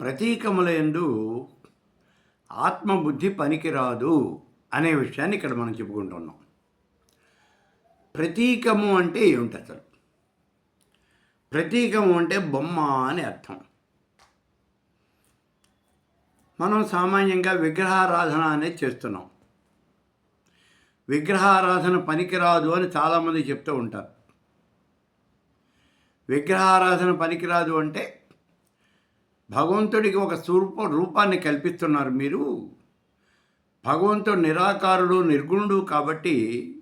ప్రతీకములందు ఆత్మబుద్ధి పనికిరాదు అనే విషయాన్ని ఇక్కడ మనం చెప్పుకుంటున్నాం. ప్రతీకము అంటే ఏమిటి అసలు? ప్రతీకము అంటే బొమ్మ అని అర్థం. మనం సామాన్యంగా విగ్రహారాధన అనేది చేస్తున్నాం. విగ్రహారాధన పనికిరాదు అని చాలామంది చెప్తూ ఉంటారు. విగ్రహారాధన పనికిరాదు అంటే భగవంతుడికి ఒక స్వరూప రూపాన్ని కల్పిస్తున్నారు మీరు. భగవంతుడు నిరాకారుడు నిర్గుణుడు కాబట్టి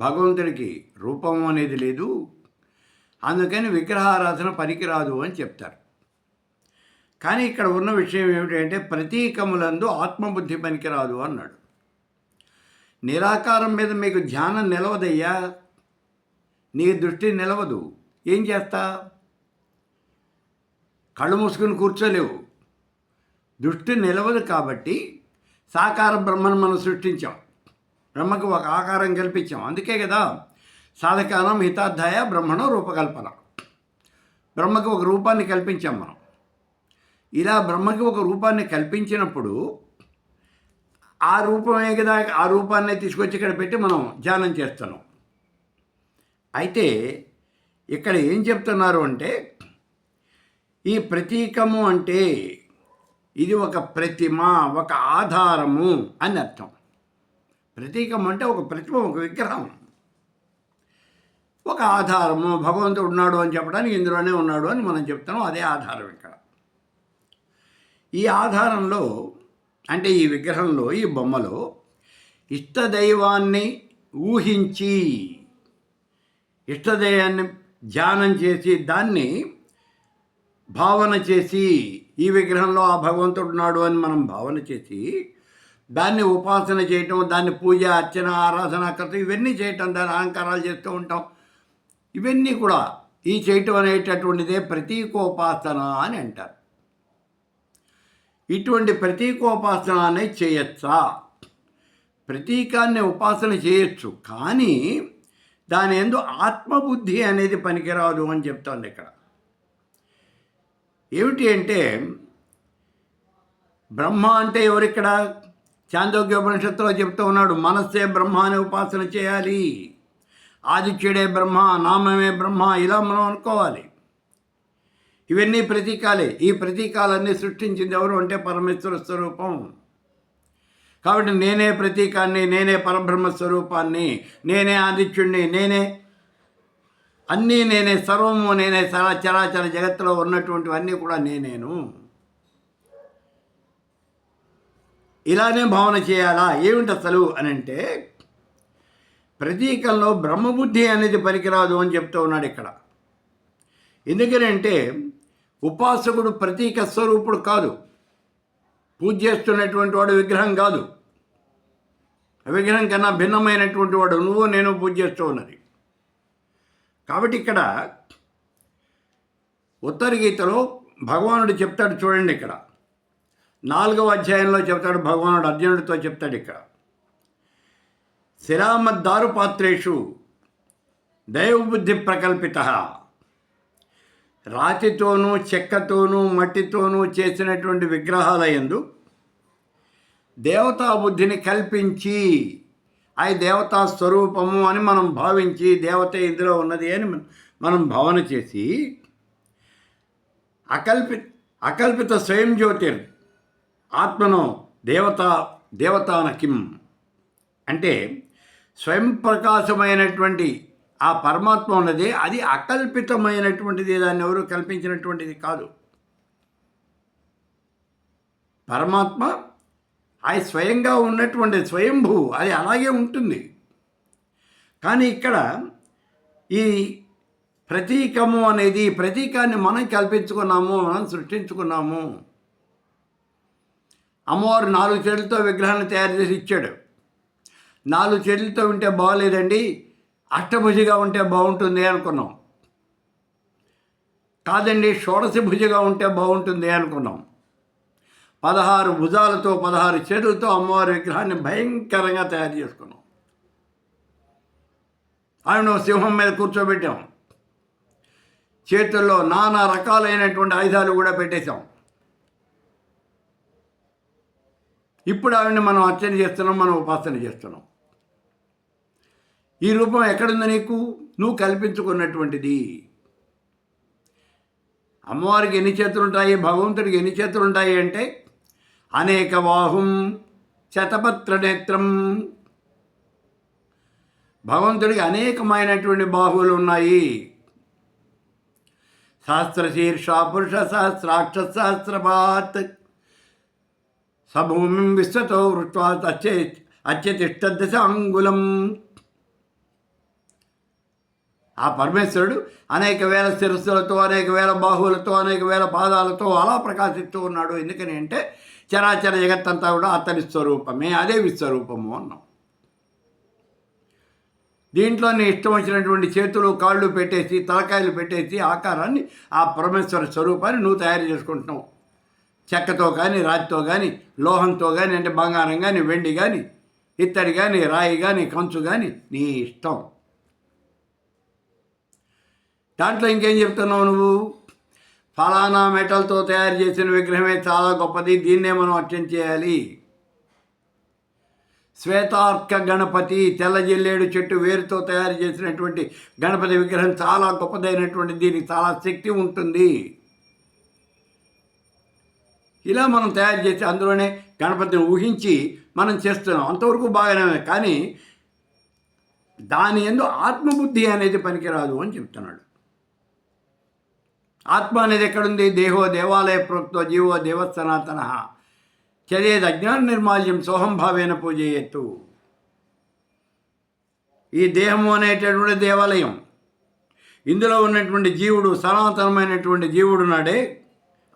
భగవంతుడికి రూపం అనేది లేదు. అందుకని విగ్రహారాధన పనికిరాదు అని చెప్తారు. కానీ ఇక్కడ ఉన్న విషయం ఏమిటంటే ప్రతీకములందు ఆత్మబుద్ధి పనికిరాదు అన్నాడు. నిరాకారం మీద మీకు ధ్యానం నిలవదయ్యా? నీ దృష్టి నిలవదు. ఏం చేస్తా? కళ్ళు మూసుకుని కూర్చోలేవు. దృష్టి నిలవదు కాబట్టి సాకార బ్రహ్మను మనం సృష్టించాం. బ్రహ్మకు ఒక ఆకారం కల్పించాం. అందుకే కదా సాధకానం హితాధ్యాయ బ్రహ్మణం రూపకల్పన. బ్రహ్మకు ఒక రూపాన్ని కల్పించాం మనం. ఇలా బ్రహ్మకి ఒక రూపాన్ని కల్పించినప్పుడు ఆ రూపమే కదా ఆ రూపాన్ని తీసుకొచ్చి ఇక్కడ పెట్టి మనం ధ్యానం చేస్తున్నాం. అయితే ఇక్కడ ఏం చెప్తున్నారు అంటే ఈ ప్రతీకము అంటే ఇది ఒక ప్రతిమ ఒక ఆధారము అని అర్థం. ప్రతీకం అంటే ఒక ప్రతిమ ఒక విగ్రహం. ఒక ఆధారము భగవంతుడు ఉన్నాడు అని చెప్పడానికి ఇందులోనే ఉన్నాడు అని మనం చెప్తాం అదే ఆధారం ఇక్కడ. ఈ ఆధారంలో అంటే ఈ విగ్రహంలో ఈ బొమ్మలో ఇష్టదైవాన్ని ఊహించి ఇష్టదైవాన్ని ధ్యానం చేసి దాన్ని భావన చేసి ఈ విగ్రహంలో ఆ భగవంతుడు ఉన్నాడు అని మనం భావన చేసి దాన్ని ఉపాసన చేయటం దాన్ని పూజ అర్చన ఆరాధన కథ ఇవన్నీ చేయటం దాని అలంకారాలు చేస్తూ ఉంటాం. ఇవన్నీ కూడా ఈ చేయటం అనేటటువంటిదే ప్రతీకోపాసన అని అంటారు. ఇటువంటి ప్రతీకోపాసన అనేది చేయొచ్చా? ప్రతీకాన్ని ఉపాసన చేయొచ్చు కానీ దాని ఎందు ఆత్మబుద్ధి అనేది పనికిరాదు అని చెప్తోంది ఇక్కడ. ఏమిటి అంటే బ్రహ్మ అంటే ఎవరిక్కడ? చాందోగ్యోపనిషత్తులో చెప్తూ ఉన్నాడు మనస్సే బ్రహ్మ అని ఉపాసన చేయాలి. ఆదిత్యుడే బ్రహ్మ నామమే బ్రహ్మ ఇలా మనం అనుకోవాలి. ఇవన్నీ ప్రతీకాలే. ఈ ప్రతీకాలన్నీ సృష్టించింది ఎవరు అంటే పరమేశ్వర స్వరూపం. కాబట్టి నేనే ప్రతీకాన్ని నేనే పరబ్రహ్మ స్వరూపాన్ని నేనే ఆదిత్యుణ్ణి నేనే అన్నీ నేనే సర్వము నేనే సరా చరాచర జగత్తులో ఉన్నటువంటివన్నీ కూడా నేనేను. ఇలానే భావన చేయాలా? ఏమిటి అసలు అని అంటే ప్రతీకంలో బ్రహ్మబుద్ధి అనేది పనికిరాదు అని చెప్తూ ఉన్నాడు ఇక్కడ. ఎందుకనంటే ఉపాసకుడు ప్రతీక స్వరూపుడు కాదు. పూజ చేస్తున్నటువంటి వాడు విగ్రహం కాదు. విగ్రహం కన్నా భిన్నమైనటువంటి వాడు నువ్వు నేను పూజ చేస్తూ ఉన్నది. కాబట్టి ఇక్కడ ఉత్తర గీతలో భగవానుడు చెప్తాడు చూడండి ఇక్కడ. నాలుగవ అధ్యాయంలో చెప్తాడు భగవానుడు అర్జునుడితో చెప్తాడు ఇక్కడ. శిరామద్దారు పాత్రేషు దైవబుద్ధి ప్రకల్పిత. రాతితోనూ చెక్కతోనూ మట్టితోనూ చేసినటువంటి విగ్రహాలయందు దేవతా బుద్ధిని కల్పించి అది దేవతా స్వరూపము అని మనం భావించి దేవత ఇందులో ఉన్నది అని మనం భావన చేసి అకల్పి అకల్పిత స్వయం జ్యోతిర్ ఆత్మను దేవత దేవతాన కిం అంటే స్వయం ప్రకాశమైనటువంటి ఆ పరమాత్మ ఉన్నది. అది అకల్పితమైనటువంటిది. దాన్ని ఎవరు కల్పించినటువంటిది కాదు. పరమాత్మ అది స్వయంగా ఉన్నటువంటి స్వయంభూ అది అలాగే ఉంటుంది. కానీ ఇక్కడ ఈ ప్రతీకము అనేది ఈ ప్రతీకాన్ని మనం కల్పించుకున్నాము మనం సృష్టించుకున్నాము. అమ్మవారు నాలుగు చెడులతో విగ్రహాన్ని తయారు చేసి ఇచ్చాడు. నాలుగు చెడులతో ఉంటే బాగలేదండి. అష్టభుజిగా ఉంటే బాగుంటుంది అనుకున్నాం. కాదండి షోడశ భుజిగా ఉంటే బాగుంటుంది అనుకున్నాం. పదహారు భుజాలతో పదహారు చేతులతో అమ్మవారి విగ్రహాన్ని భయంకరంగా తయారు చేసుకున్నాం. ఆయన సింహం మీద కూర్చోబెట్టాం. చేతుల్లో నానా రకాలైనటువంటి ఆయుధాలు కూడా పెట్టేశాం. ఇప్పుడు ఆవిడని మనం అర్చన చేస్తున్నాం మనం ఉపాసన చేస్తున్నాం. ఈ రూపం ఎక్కడుంది నీకు? నువ్వు కల్పించుకున్నటువంటిది. అమ్మవారికి ఎన్ని చేతులు ఉంటాయి భగవంతుడికి ఎన్ని చేతులు ఉంటాయి అంటే అనేక వాహుం శతపత్ర నేత్రం భగవంతుడికి అనేకమైనటువంటి బాహువులు ఉన్నాయి. సహస్రశీర్ష పురుష సహస్రాక్ష సహస్రపాత్ సభూమిం విశ్వతో వృత్వా అచ్చే అత్యతిష్టదశ అంగుళం ఆ పరమేశ్వరుడు అనేక వేల శిరస్సులతో అనేక వేల బాహువులతో అనేక వేల పాదాలతో అలా ప్రకాశిస్తూ ఉన్నాడు. ఎందుకని అంటే చరాచర జగత్తంతా కూడా అతని స్వరూపమే అదే విశ్వరూపము అన్నాం. దీంట్లో నీ ఇష్టం వచ్చినటువంటి చేతులు కాళ్ళు పెట్టేసి తలకాయలు పెట్టేసి ఆకారాన్ని ఆ పరమేశ్వర స్వరూపాన్ని నువ్వు తయారు చేసుకుంటున్నావు. చెక్కతో కానీ రాతితో కానీ లోహంతో కానీ అంటే బంగారం కానీ వెండి కానీ ఇత్తడి కానీ రాయి కానీ కంచు కానీ నీ ఇష్టం. దాంట్లో ఇంకేం చెప్తున్నావు నువ్వు? ఫలానా మెటల్తో తయారు చేసిన విగ్రహమే చాలా గొప్పది. దీన్నే మనం అర్చన చేయాలి. శ్వేతార్క గణపతి తెల్ల జిల్లేడు చెట్టు వేరుతో తయారు చేసినటువంటి గణపతి విగ్రహం చాలా గొప్పదైనటువంటి దీనికి చాలా శక్తి ఉంటుంది. ఇలా మనం తయారు చేసి అందులోనే గణపతిని ఊహించి మనం చేస్తున్నాం. అంతవరకు బాగానే కానీ దాని ఎందు ఆత్మబుద్ధి అనేది పనికిరాదు అని చెప్తున్నాడు. ఆత్మ అనేది ఎక్కడుంది? దేహో దేవాలయ ప్రోక్తో జీవో దేవస్థనాతన చర్యేది అజ్ఞాన నిర్మాల్యం సోహంభావేన పూజయత్తు. ఈ దేహము అనేటటువంటి దేవాలయం. ఇందులో ఉన్నటువంటి జీవుడు సనాతనమైనటువంటి జీవుడు నాడే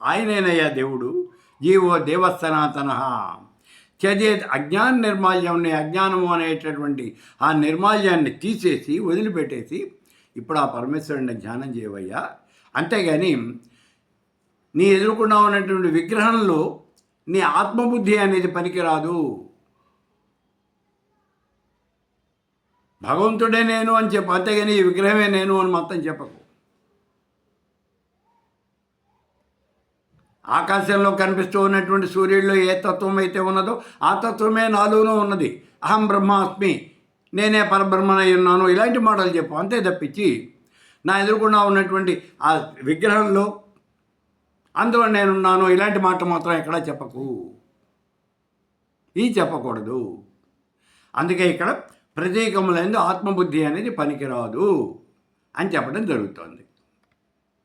ఆయనేనయ్యా దేవుడు. జీవో దేవస్థనాతన చదివేది అజ్ఞాన నిర్మాల్యంని అజ్ఞానము అనేటటువంటి ఆ నిర్మాల్యాన్ని తీసేసి వదిలిపెట్టేసి ఇప్పుడు ఆ పరమేశ్వరుని ధ్యానం చేయవయ్యా. అంతేగాని నీ ఎదుర్కొన్నా ఉన్నటువంటి విగ్రహంలో నీ ఆత్మబుద్ధి అనేది పనికిరాదు. భగవంతుడే నేను అని చెప్పు అంతేగాని ఈ విగ్రహమే నేను అని మొత్తం చెప్పకు. ఆకాశంలో కనిపిస్తూ ఉన్నటువంటి సూర్యుడిలో ఏ తత్వం అయితే ఉన్నదో ఆ తత్వమే నాలోనూ ఉన్నది. అహం బ్రహ్మాస్మి నేనే పరబ్రహ్మనై ఉన్నాను. ఇలాంటి మాటలు చెప్పు అంతే తప్పించి నా ఎదురుకుండా ఉన్నటువంటి ఆ విగ్రహంలో అందులో నేనున్నాను ఇలాంటి మాట మాత్రం ఎక్కడా చెప్పకు. ఇది చెప్పకూడదు. అందుకే ఇక్కడ ప్రతీకములందు ఆత్మబుద్ధి అనేది పనికిరాదు అని చెప్పడం జరుగుతోంది.